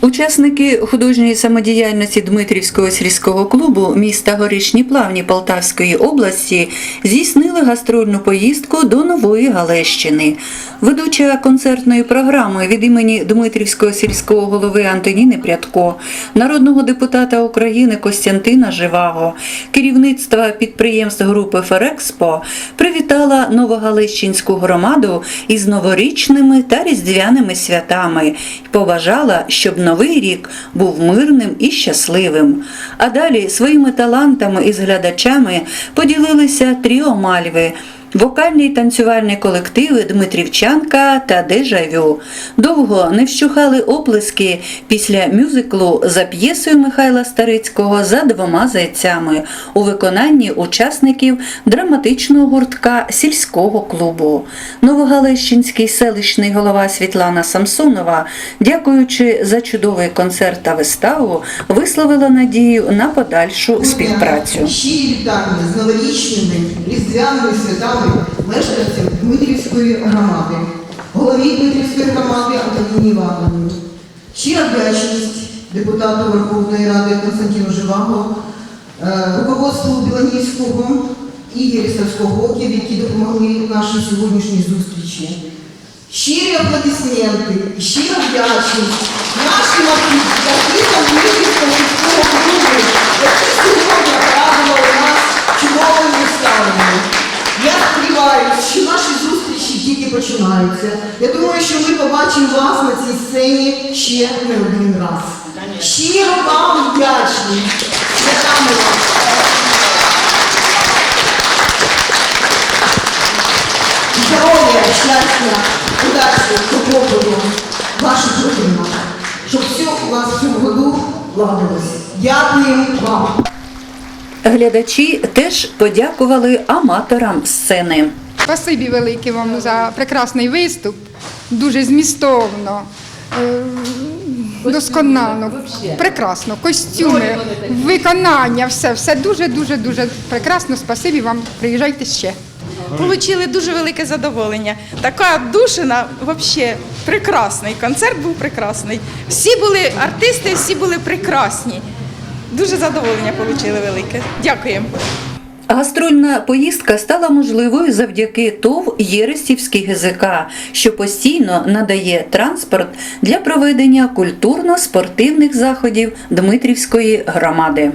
Учасники художньої самодіяльності Дмитрівського сільського клубу міста Горішні Плавні Полтавської області здійснили гастрольну поїздку до Нової Галещини. Ведуча концертної програми від імені Дмитрівського сільського голови Антоніни Прядко, народного депутата України Костянтина Живаго, керівництва підприємств групи Ферекспо привітала Новогалещинську громаду із новорічними та різдвяними святами і побажала, щоб новий рік був мирним і щасливим. А далі своїми талантами із глядачами поділилися тріо Мальви. Вокальні й танцювальні колективи Дмитрівчанка та Дежавю довго не вщухали оплески після мюзиклу за п'єсою Михайла Старицького за двома зайцями у виконанні учасників драматичного гуртка сільського клубу. Новогалещинський селищний голова Світлана Самсонова, дякуючи за чудовий концерт та виставу, висловила надію на подальшу співпрацю. Щирі вітання з новорічними різдвяними святами мешканців Дмитрівської громади, голові Дмитрівської громади Антоніні Івановні. Щира вдячність депутату Верховної Ради Константину Живаго, е, руководству Біланівського і Єлісарського оків, які допомогли нашій сьогоднішній зустрічі. Щирі аплодисменти, щира вдячність нашим активістам Дмитрівського міського клубу, наші зустрічі тільки починаються. Я думаю, що ми побачимо вас на цій сцені ще не один раз. Щиро вам вдячні. Вас. Здоров'я, щастя, удачі, в ваших родинах. Щоб все у вас в цьому году ладилось. Дякую вам. Глядачі теж подякували аматорам сцени. Спасибі велике вам за прекрасний виступ. Дуже змістовно, е, досконально, прекрасно. Костюми, виконання, все, все дуже, дуже, дуже прекрасно. Спасибі вам. Приїжджайте ще. Получили дуже велике задоволення. Така душина, взагалі, прекрасний. Концерт був прекрасний. Всі були артисти, всі були прекрасні. Дуже задоволення отримали велике. Дякуємо. Гастрольна поїздка стала можливою завдяки ТОВ Єресівський ГЗК, що постійно надає транспорт для проведення культурно-спортивних заходів Дмитрівської громади.